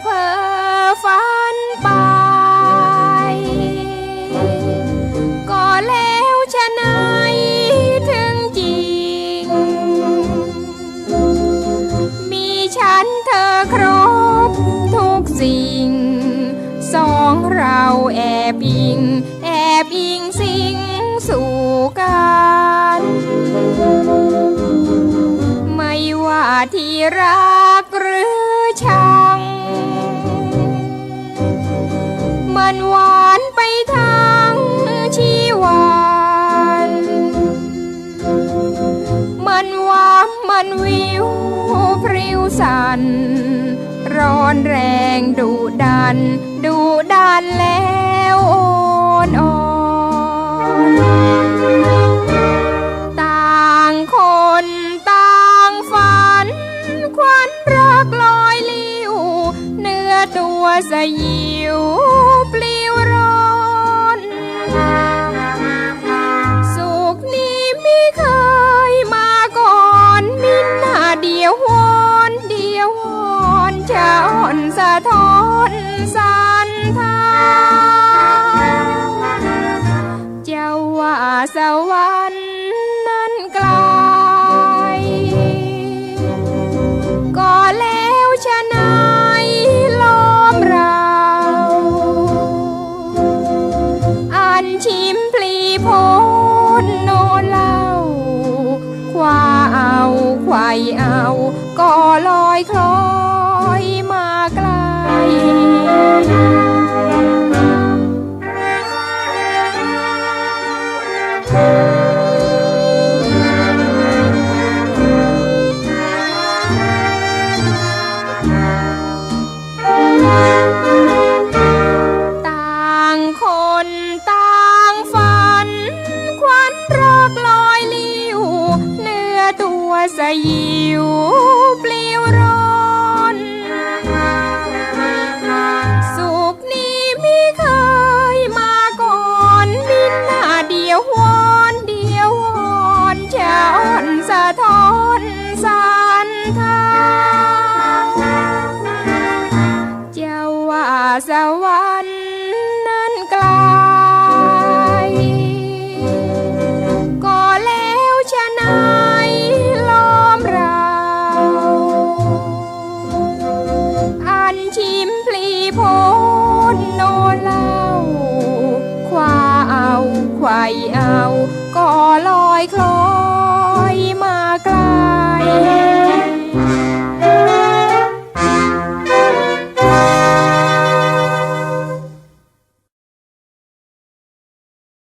เพ้อฝันไป ก็แล้วชะนายถึงจริง มีฉันเธอครบทุกสิ่ง สองเราแอบอิง แอบอิงสิ่งสู่กันไม่ว่าที่รัก นหวานไปทั้งชีวันมันวามมันวิวพริ้วสัน ร้อนแรงดุดัน ดุดันแล้วโอนอ่อนต่างคนต่างฝัน ควันรักลอยลิ้ว เนื้อตัวสยิว นสะท้อนสันทานจะว่าสวรรค์นั้นไกลก็แล้วชะนายล้อมเรา อันชิมพลีโพนโนเล่า คว้าเอาไขวเอา ก็ลอยคลอ ยลิ้วเนื้อตัวสยิวปลิวร้อ สวรรค์นั้นไกลก็แล้วชะนายล้อมเรา อันชิมพลีโพนโนเล่า คว้าเอาไขวเอา ก็ลอยคลอยมาไกล